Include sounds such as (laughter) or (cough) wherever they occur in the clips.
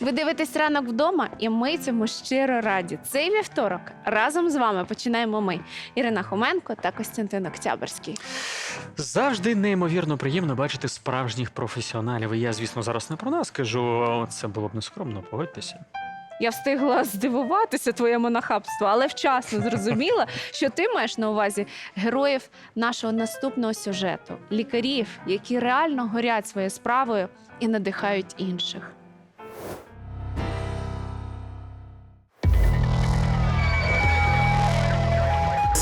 Ви дивитесь ранок вдома, і ми цьому щиро раді. Цей вівторок разом з вами починаємо ми, Ірина Хоменко та Костянтин Октябрьський. Завжди неймовірно приємно бачити справжніх професіоналів. І я, звісно, зараз не про нас кажу. Це було б нескромно, погодьтеся. Я встигла здивуватися твоєму нахабству, але вчасно зрозуміла, (laughs) що ти маєш на увазі героїв нашого наступного сюжету, лікарів, які реально горять своєю справою і надихають інших.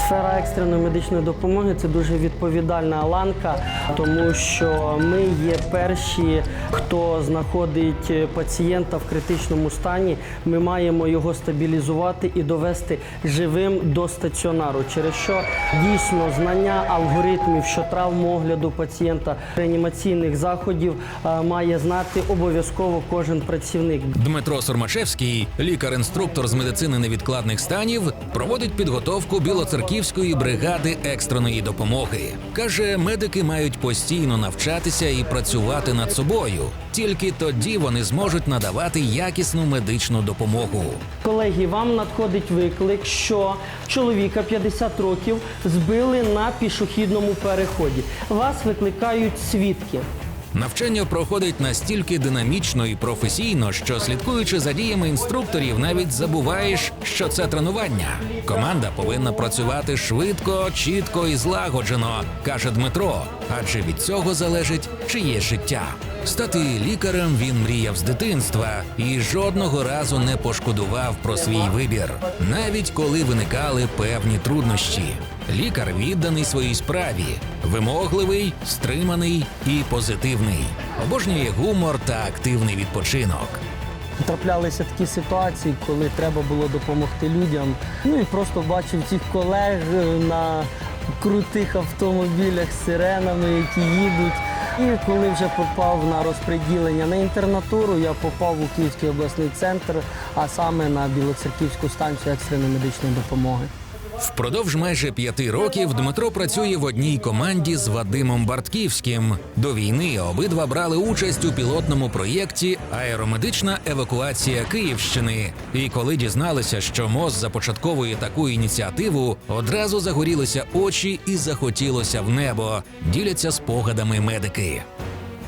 Сфера екстреної медичної допомоги це дуже відповідальна ланка, тому що ми є перші, хто знаходить пацієнта в критичному стані. Ми маємо його стабілізувати і довести живим до стаціонару, через що дійсно знання алгоритмів, що травм огляду пацієнта, реанімаційних заходів е, має знати обов'язково кожен працівник. Дмитро Сурмашевський, лікар-інструктор з медицини невідкладних станів, проводить підготовку білоцерківської бригади екстреної допомоги. Каже, медики мають постійно навчатися і працювати над собою. Тільки тоді вони зможуть надавати якісну медичну допомогу. Колеги, вам надходить виклик, що чоловіка 50 років збили на пішохідному переході. Вас викликають свідки. Навчання проходить настільки динамічно і професійно, що слідкуючи за діями інструкторів, навіть забуваєш, що це тренування. Команда повинна працювати швидко, чітко і злагоджено, каже Дмитро. Адже від цього залежить чиє життя. Стати лікарем він мріяв з дитинства і жодного разу не пошкодував про свій вибір, навіть коли виникали певні труднощі. Лікар відданий своїй справі, вимогливий, стриманий і позитивний. Обожнює гумор та активний відпочинок. Траплялися такі ситуації, коли треба було допомогти людям. Ну і просто бачив цих колег на крутих автомобілях з сиренами, які їдуть. І коли вже попав на розпреділення на інтернатуру, я попав у Київський обласний центр, а саме на Білоцерківську станцію екстреної медичної допомоги. Впродовж майже п'яти років Дмитро працює в одній команді з Вадимом Бартківським. До війни обидва брали участь у пілотному проєкті Аеромедична евакуація Київщини. І коли дізналися, що МОЗ започатковує таку ініціативу, одразу загорілися очі і захотілося в небо. Діляться спогадами медики.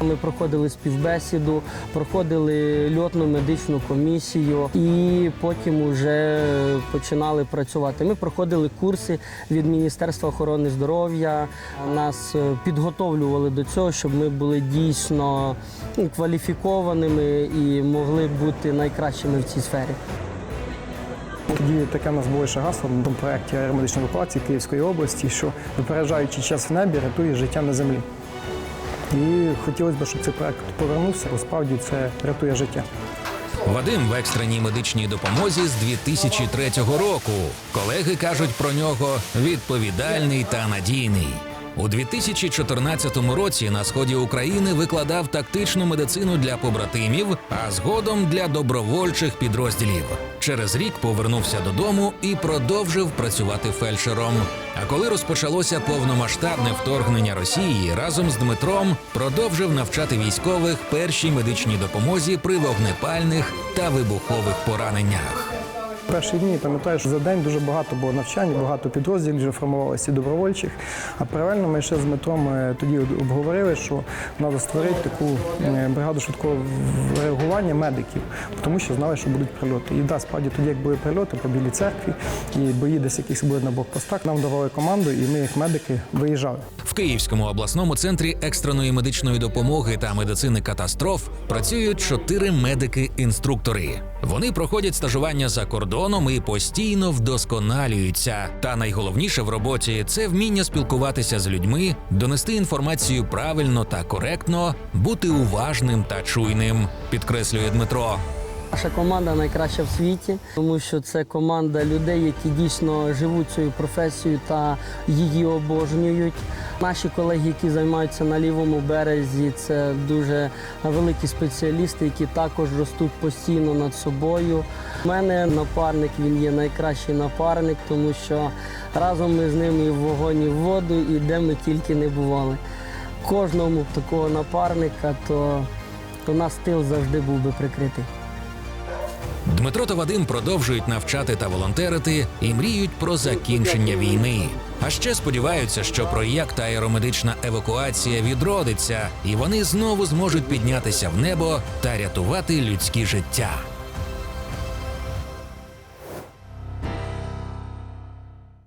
Ми проходили співбесіду, проходили льотну медичну комісію і потім вже починали працювати. Ми проходили курси від Міністерства охорони здоров'я. Нас е, підготовлювали до цього, щоб ми були дійсно ну, кваліфікованими і могли бути найкращими в цій сфері. Тоді таке у нас було ще гасло тому проєкті аеромедичної евакуації Київської області, що випереджаючи час в небі, рятує життя на землі. І хотілося б, щоб цей проект повернувся, бо справді це рятує життя. Вадим в екстреній медичній допомозі з 2003 року. Колеги кажуть про нього відповідальний та надійний. У 2014 році на сході України викладав тактичну медицину для побратимів, а згодом для добровольчих підрозділів. Через рік повернувся додому і продовжив працювати фельдшером. А коли розпочалося повномасштабне вторгнення Росії, разом з Дмитром продовжив навчати військових першій медичній допомозі при вогнепальних та вибухових пораненнях. Перші дні пам'ятаю, що за день дуже багато було навчань, багато підрозділів вже формувалося і добровольчих. А паралельно ми ще з Дмитром е, тоді обговорили, що треба створити таку е, бригаду швидкого реагування медиків, тому що знали, що будуть прильоти. І да, справді тоді, як були прильоти по білій церкві, і бої десь якісь були на блокпостах, нам давали команду, і ми, як медики, виїжджали. В Київському обласному центрі екстреної медичної допомоги та медицини катастроф працюють чотири медики-інструктори. Вони проходять стажування за кордоном і постійно вдосконалюються. Та найголовніше в роботі це вміння спілкуватися з людьми, донести інформацію правильно та коректно, бути уважним та чуйним, підкреслює Дмитро. Наша команда найкраща в світі, тому що це команда людей, які дійсно живуть цією професією та її обожнюють. Наші колеги, які займаються на лівому березі, це дуже великі спеціалісти, які також ростуть постійно над собою. У мене напарник він є найкращий напарник, тому що разом ми з ним і в вогонь, і в воду, і де ми тільки не бували. Кожному такого напарника, то, то нас тил завжди був би прикритий. Дмитро та Вадим продовжують навчати та волонтерити і мріють про закінчення війни. А ще сподіваються, що проєкт аеромедична евакуація відродиться, і вони знову зможуть піднятися в небо та рятувати людські життя.